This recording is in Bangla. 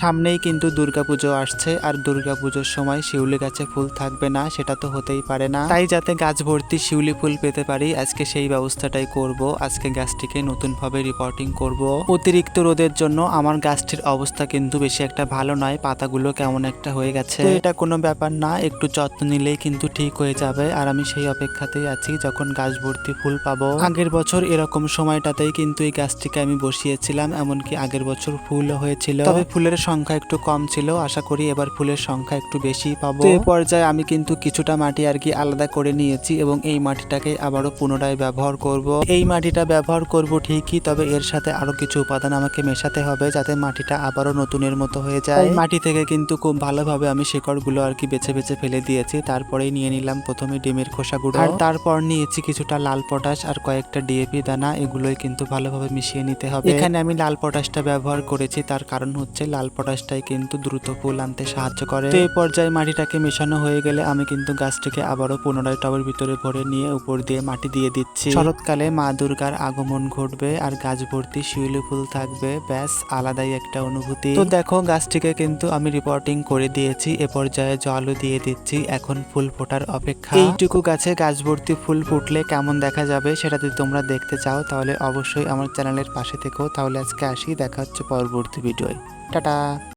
সামনেই কিন্তু দুর্গাপুজো আসছে, আর দুর্গাপুজোর সময় শিউলি গাছে ফুল থাকবে না, সেটা তো হতেই পারে না। তাই যাতে গাছ ভর্তি শিউলি ফুল পেতে পারি, আজকে সেই ব্যবস্থাটাই করব। আজকে গাছটিকে নতুনভাবে রিপোর্টিং করব। অতিরিক্ত রোদের জন্য আমার গাছটির অবস্থা কিন্তু বেশি একটা ভালো নয়, পাতাগুলো কেমন একটা হয়ে গেছে। এটা কোনো ব্যাপার না, একটু যত্ন নিলেই কিন্তু ঠিক হয়ে যাবে, আর আমি সেই অপেক্ষাতেই আছি যখন গাছ ভর্তি ফুল পাবো। আগের বছর এরকম সময়টাতেই কিন্তু এই গাছটিকে আমি বসিয়েছিলাম, এমনকি আগের বছর ফুলও হয়েছিল। তবে ফুলের সংখ্যা একটু কম ছিল আশা করি এবার ফুলের সংখ্যা একটু বেশি পাবো। এই পর্যায়ে আমি কিন্তু কিছুটা মাটি আর কি আলাদা করে নিয়েছি এবং এই মাটিটাকে আবারও পুনরায় ব্যবহার করব। এই মাটিটা ব্যবহার করব ঠিকই তবে এর সাথে আরও কিছু উপাদান আমাকে মেশাতে হবে যাতে মাটিটা আবারও নতুনের মতো হয়ে যায়। মাটি থেকে কিন্তু খুব ভালোভাবে আমি শিকড়গুলো আর কি বেছে বেছে ফেলে দিয়েছি তারপরেই নিয়ে নিলাম প্রথমে ডিমের খোসাগুলো আর তারপর নিয়েছি কিছুটা লাল পটাশ আর কয়েকটা ডিএপি দানা এগুলোই কিন্তু ভালোভাবে মিশিয়ে নিতে হবে। এখানে আমি লাল পটাশটা ব্যবহার করেছি তার কারণ হচ্ছে লাল পটাশটাই কিন্তু দ্রুত ফুল আনতে সাহায্য করে। তো এই পর্যায়ে মাটিটাকে মেশানো হয়ে গেলে আমি কিন্তু গাছটিকে আবারও পুনরায় টবের ভিতরে ভরে নিয়ে উপর দিয়ে মাটি দিয়ে দিচ্ছি। শরৎকালে মা দুর্গার আগমন ঘটবে আর গাছ ভর্তি শিউলি ফুল থাকবে ব্যাস আলাদাই একটা অনুভূতি। তো দেখো গাছটিকে কিন্তু আমি রিপোর্টিং করে দিয়েছি এ পর্যায়ে জলও দিয়ে দিচ্ছি এখন ফুল ফোটার অপেক্ষা। এইটুকু গাছে গাছ ভর্তি ফুল ফুটলে কেমন দেখা যাবে সেটা যদি তোমরা দেখতে চাও তাহলে অবশ্যই আমার চ্যানেলের পাশে থেকো। তাহলে আজকে আসি দেখা হচ্ছে পরবর্তী ভিডিওয়। টাটা! 감사합니다.